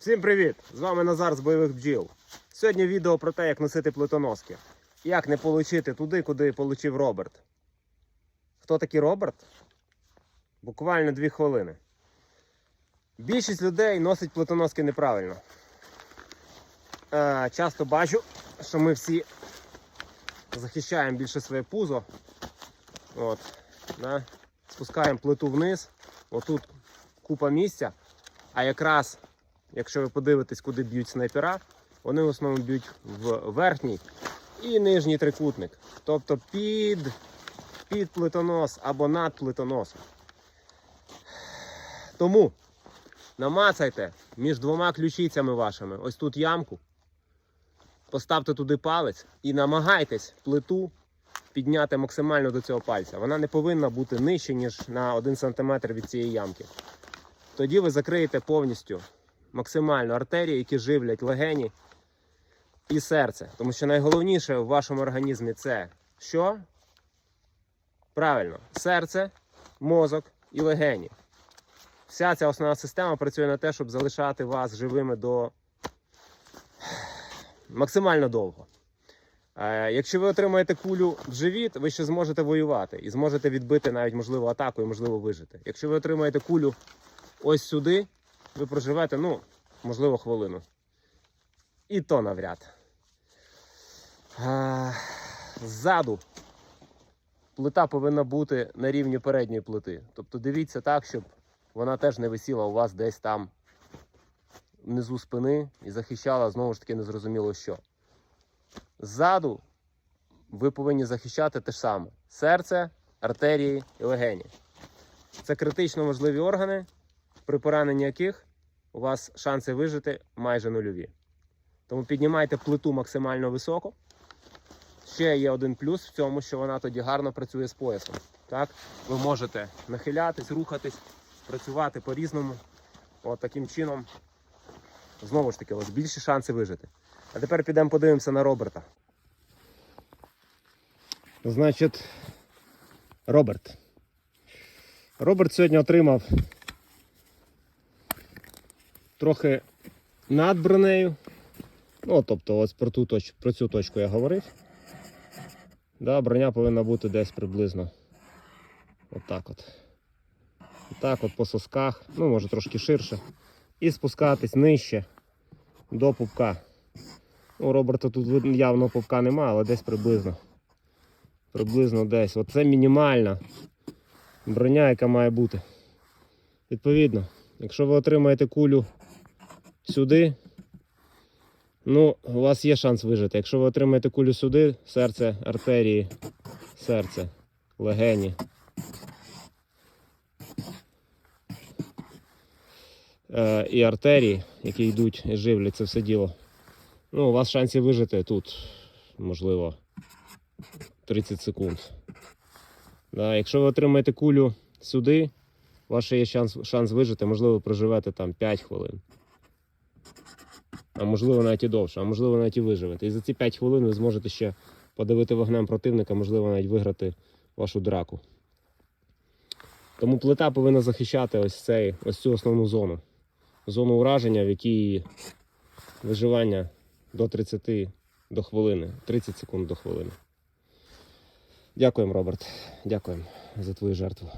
Всім привіт! З вами Назар з бойових бджіл. Сьогодні відео про те, як носити плитоноски. Як не получити туди, куди получив Роберт. Хто такий Роберт? Буквально дві хвилини. Більшість людей носить плитоноски неправильно. Е, часто бачу, що ми всі захищаємо більше своє пузо. От, да? Спускаємо плиту вниз. Отут купа місця. А якраз, якщо ви подивитесь, куди б'ють снайпера, вони в основному б'ють в верхній і нижній трикутник. Тобто під, під плитонос або над плитоносом. Тому намацайте між двома ключицями вашими ось тут ямку. Поставте туди палець і намагайтесь плиту підняти максимально до цього пальця. Вона не повинна бути нижче, ніж на 1 см від цієї ямки. Тоді ви закриєте повністю максимально артерії, які живлять легені і серце. Тому що найголовніше в вашому організмі це що? Правильно, серце, мозок і легені. Вся ця основна система працює на те, щоб залишати вас живими до максимально довго. Е, Якщо ви отримаєте кулю в живіт, ви ще зможете воювати і зможете відбити навіть можливу атаку і можливо вижити. Якщо ви отримаєте кулю ось сюди, ви проживете, ну, можливо, хвилину. І то навряд. А, Ззаду плита повинна бути на рівні передньої плити. Тобто дивіться так, щоб вона теж не висіла у вас десь там внизу спини і захищала знову ж таки незрозуміло що. Ззаду ви повинні захищати те ж саме: серце, артерії і легені. Це критично важливі органи, при пораненні яких у вас шанси вижити майже нульові. Тому піднімайте плиту максимально високо. Ще є один плюс в цьому, що вона тоді гарно працює з поясом. Так? Ви можете нахилятись, рухатись, працювати по-різному. От таким чином, знову ж таки, у вас більші шанси вижити. А тепер підемо подивимося на Роберта. Значить, Роберт. Роберт сьогодні отримав трохи над бронею. Ну, тобто, ось про, ту точ, про цю точку я говорив. Да, броня повинна бути десь приблизно. Отак от. Отак от по сосках, ну може трошки ширше. І спускатись нижче до пупка. Ну, У Роберта тут явно пупка нема, але десь приблизно. Приблизно десь. Оце мінімальна броня, яка має бути. Відповідно, якщо ви отримаєте кулю сюди, ну, у вас є шанс вижити. Якщо ви отримаєте кулю сюди, серце, артерії, серце, легені. Е, і артерії, які йдуть і живлять це все діло. Ну, у вас шансів вижити тут, можливо, 30 секунд. Да, якщо ви отримаєте кулю сюди, у вас ще є шанс, шанс вижити, можливо, проживете там 5 хвилин. А можливо навіть і довше, а можливо навіть і виживете. І за ці 5 хвилин ви зможете ще подавити вогнем противника, можливо, навіть виграти вашу драку. Тому плита повинна захищати ось, цей, ось цю основну зону. Зону ураження, в якій виживання до 30 до хвилини, 30 секунд до хвилини. Дякуємо, Роберт. Дякуємо за твою жертву.